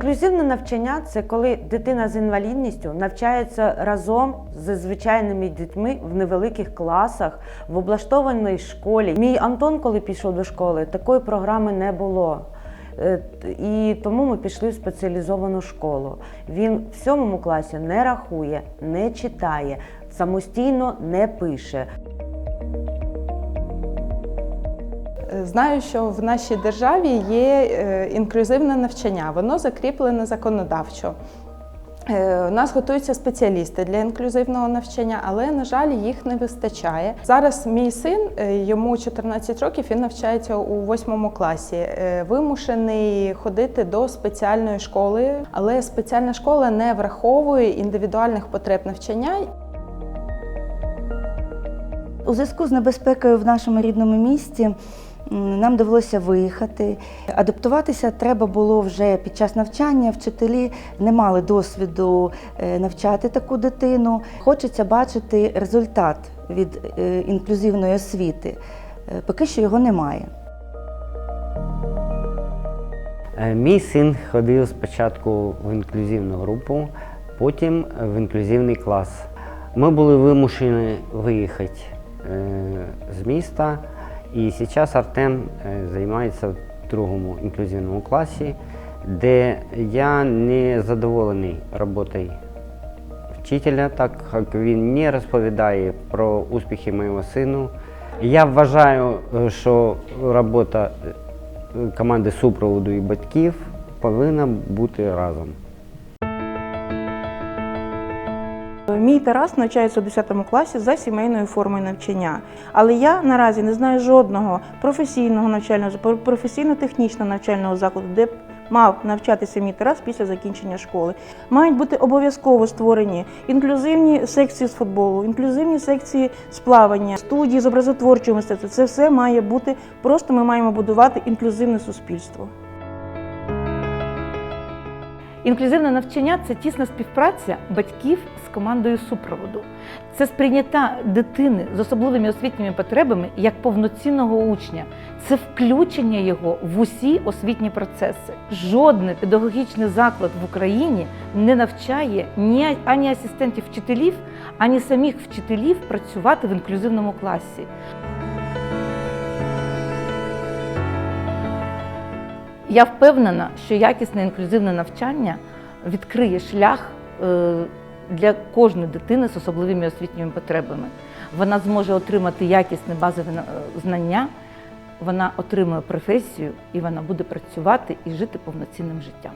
Інклюзивне навчання це коли дитина з інвалідністю навчається разом з звичайними дітьми в невеликих класах, в облаштованій школі. Мій Антон, коли пішов до школи, такої програми не було. Е, І тому ми пішли в спеціалізовану школу. Він в сьомому класі не рахує, не читає, самостійно не пише. Знаю, що в нашій державі є е, інклюзивне навчання, воно закріплене законодавчо. Е, У нас готуються спеціалісти для інклюзивного навчання, але, на жаль, їх не вистачає. Зараз мій син, е, йому 14 років, він навчається у 8 класі. Вимушений ходити до спеціальної школи, але спеціальна школа не враховує індивідуальних потреб навчання У зв'язку з небезпекою в нашому рідному місті нам довелося виїхати. Адаптуватися треба було вже під час навчання. Вчителі не мали досвіду е, навчати таку дитину. Хочеться бачити результат від е, інклюзивної освіти. Е, Поки що його немає. Мій син ходив спочатку в інклюзивну групу, потім в інклюзивний клас. Ми були вимушені виїхати з міста, і зараз Артем е, займається в другому інклюзивному класі, де я не задоволений роботою вчителя, так як він не розповідає про успіхи моєго сину. Я вважаю, е, що робота е, команди супроводу і батьків повинна бути разом. Мій Тарас навчається у 10 класі за сімейною формою навчання. Але я наразі не знаю жодного професійного навчального професійно-технічного навчального закладу, де б мав навчатися мій Тарас після закінчення школи. Мають бути обов'язково створені інклюзивні секції з футболу, інклюзивні секції з плавання, студії з образотворчого мистецтва. Це все має бути. Просто ми маємо будувати інклюзивне суспільство. Інклюзивне навчання це тісна співпраця батьків з командою супроводу. Це сприйняття дитини з особливими освітніми потребами як повноцінного учня. Це включення його в усі освітні процеси. Жодний педагогічний заклад в Україні не навчає ні ані асистентів вчителів, ані самих вчителів працювати в інклюзивному класі. Я впевнена, що якісне інклюзивне навчання відкриє шлях е, для кожної дитини з особливими освітніми потребами. Вона зможе отримати якісне базове е, знання, вона отримує професію і вона буде працювати і жити повноцінним життям.